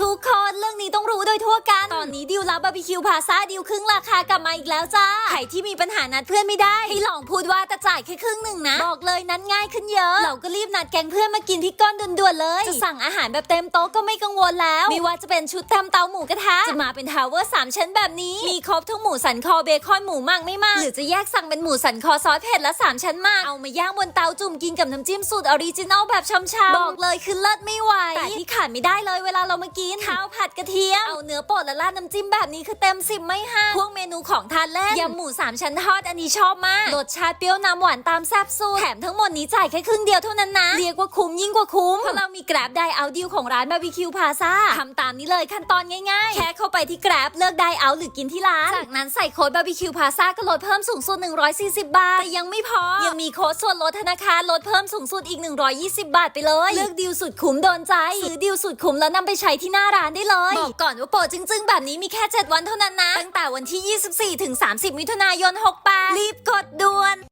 ทุกคนเรื่องนี้ต้องรู้โดยทั่วกัน ตอนนี้ดิวรับบาร์บีคิวพาซาดิวครึ่งราคากลับมาอีกแล้วจ้า ใครที่มีปัญหานัดเพื่อนไม่ได้ ให้ลองพูดว่าจะจ่ายแค่ครึ่งหนึ่งนะ บอกเลยนั้นง่ายขึ้นเยอะ เราก็รีบนัดแกงเพื่อนมากินที่ก้อนด่วนๆเลย จะสั่งอาหารแบบเต็มโต๊ะก็ไม่กังวลแล้ว ไม่ว่าจะเป็นชุดทำเตาหมูกระทะ จะมาเป็นทาวเวอร์สามชั้นแบบนี้ มีครบทั้งหมูสันคอเบคอนหมูมักไม่มากหรือจะแยกสั่งเป็นหมูสันคอซอสเผ็ดละสามชั้นมาก เอามาย่างบนเตาจุ่มกินกับน้ำจิ้มสูตรออริจินอลแบบชำๆบอกเลยคือเลิศไม่ไหวแต่ที่ขาดไม่ได้เลยเวลาเรามากินข้าวผัดกระเทียม เอาเนื้อป่นและราดน้ำจิ้มแบบนี้คือเต็มสิบไม่ห้าพวกเมนูของทานเล่นยำหมูสามชั้นทอดอันนี้ชอบมากรสชาติเปรี้ยวน้ำหวานตามแซ่บสูตรแถมทั้งหมดนี้จ่ายแค่ครึ่งเดียวเท่านั้นนะ เรียกว่าคุ้มยิ่งกว่าคุ้มเพราะเรามีแกร็บได้เอาดิวของร้านบาร์บีคิวพาซาทำตามนี้เลยขั้นตอนง่ายๆ แค่เข้าไปที่แกร็บเลือกได้เอาหรือกินที่ร้าน จากนั้นใส่โค้ดบาร์บีคิวพาซาก็ลดเพิ่มสูงสุด 140 บาท แต่ยังไม่พอ ยังมีโค้ดส่วนลดธนาคารลดเพิ่มสูงสุดอีก 120 บาทไปเลย เลือกดิวสุดคุ้มโดนใจซื้อดิวสุดคุ้มแล้วนำไปใช้ที่หน้าร้านได้เลย บอกก่อนว่าโปรจึงๆ แบบนี้มีแค่ 7 วันเท่านั้นนะ ตั้งแต่วันที่ 24 ถึง 30 มิถุนายน 68 รีบกดด่วน